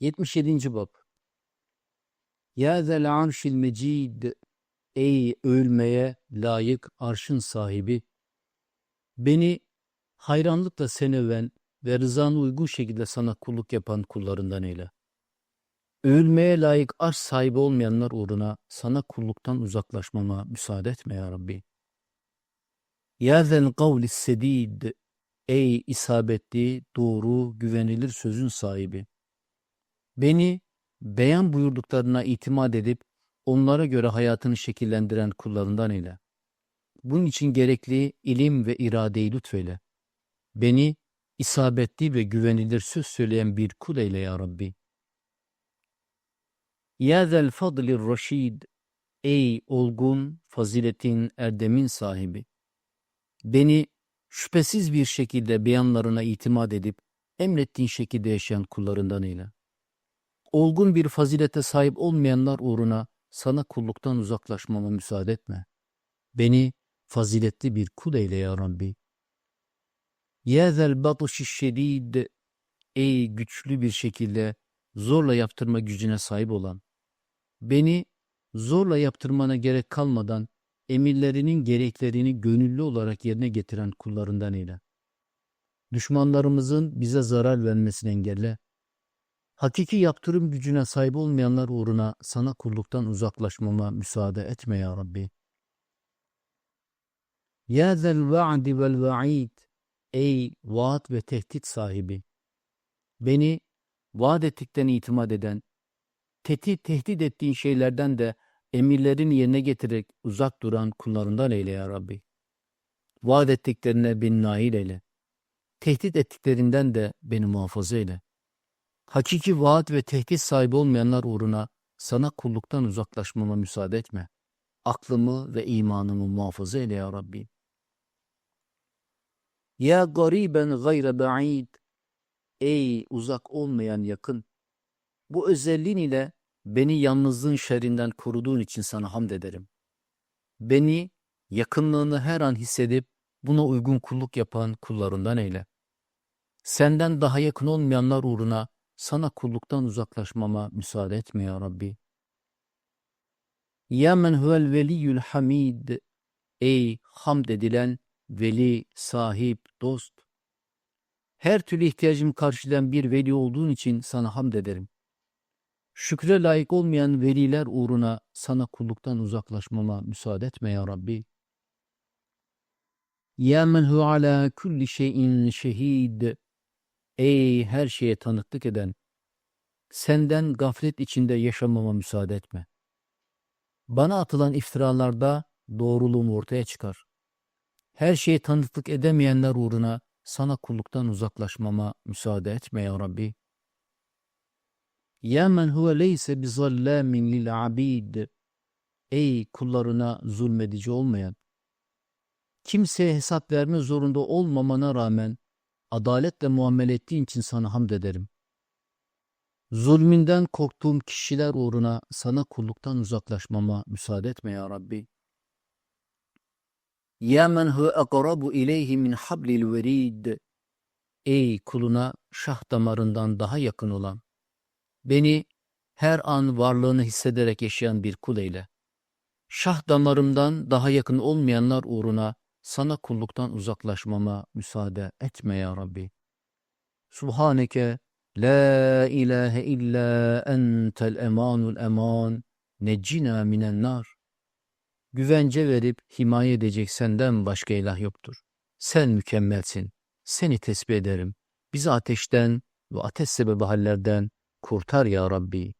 77. Bab Ya zel arşil mecid Ey övülmeye layık arşın sahibi Beni hayranlıkla sen öven ve rızana uygun şekilde sana kulluk yapan kullarından eyle. Övülmeye layık arş sahibi olmayanlar uğruna sana kulluktan uzaklaşmama müsaade etme ya Rabbi. Ya zel kavlis sedid Ey isabetli, doğru, güvenilir sözün sahibi. Beni beyan buyurduklarına itimat edip onlara göre hayatını şekillendiren kullarından eyle. Bunun için gerekli ilim ve iradeyi lütfeyle. Beni isabetli ve güvenilir söz söyleyen bir kul eyle ya Rabbi. Ya zel fadlir raşid, ey olgun, faziletin, erdemin sahibi. Beni şüphesiz bir şekilde beyanlarına itimat edip emrettiğin şekilde yaşayan kullarından eyle. Olgun bir fazilete sahip olmayanlar uğruna sana kulluktan uzaklaşmama müsaade etme. Beni faziletli bir kul eyle ya Rabbi. Ya zel şedid, ey güçlü bir şekilde zorla yaptırma gücüne sahip olan, beni zorla yaptırmana gerek kalmadan emirlerinin gereklerini gönüllü olarak yerine getiren kullarından eyle. Düşmanlarımızın bize zarar vermesini engelle. Hakiki yaptırım gücüne sahip olmayanlar uğruna sana kulluktan uzaklaşmama müsaade etme ya Rabbi. Ya zel va'di vel va'id. Ey vaat ve tehdit sahibi. Beni vaat ettikten itimat eden, tehdit, tehdit ettiğin şeylerden de emirlerini yerine getirerek uzak duran kullarından eyle ya Rabbi. Vaat ettiklerine beni nail eyle. Tehdit ettiklerinden de beni muhafaza eyle. Hakiki vaat ve tehdit sahibi olmayanlar uğruna sana kulluktan uzaklaşmama müsaade etme. Aklımı ve imanımı muhafaza eyle ya Rabbi. Ya gariben gayre ba'id. Ey uzak olmayan yakın. Bu özelliğin ile beni yalnızlığın şerrinden koruduğun için sana hamd ederim. Beni yakınlığını her an hissedip buna uygun kulluk yapan kullarından eyle. Senden daha yakın olmayanlar uğruna sana kulluktan uzaklaşmama müsaade etme ya Rabbi. Ya men huvel veliyyül hamid. Ey hamd edilen, veli, sahip, dost. Her türlü ihtiyacımı karşılayan bir veli olduğun için sana hamd ederim. Şükre layık olmayan veliler uğruna sana kulluktan uzaklaşmama müsaade etme ya Rabbi. Ya men hu ala kulli şeyin şehid. Ey her şeye tanıklık eden, senden gaflet içinde yaşamama müsaade etme. Bana atılan iftiralarda doğruluğum ortaya çıkar. Her şeye tanıklık edemeyenler uğruna sana kulluktan uzaklaşmama müsaade etme ya Rabbi. Ya men huve leyse bizallamin lil abid. Ey kullarına zulmedici olmayan, kimseye hesap verme zorunda olmamana rağmen adaletle muamele ettiğin için sana hamd ederim. Zulmünden korktuğum kişiler uğruna sana kulluktan uzaklaşmama müsaade etme ya Rabbi. Ya men hu akrabu ileyhi min hablil verid. Ey kuluna şah damarından daha yakın olan, beni her an varlığını hissederek yaşayan bir kul eyle. Şah damarımdan daha yakın olmayanlar uğruna sana kulluktan uzaklaşmama müsaade etme ya Rabbi. Subhaneke la ilahe illa entel emanul eman neccina minen nar. Güvence verip himaye edecek senden başka ilah yoktur. Sen mükemmelsin. Seni tesbih ederim. Bizi ateşten ve ateş sebebi hallerden kurtar ya Rabbi.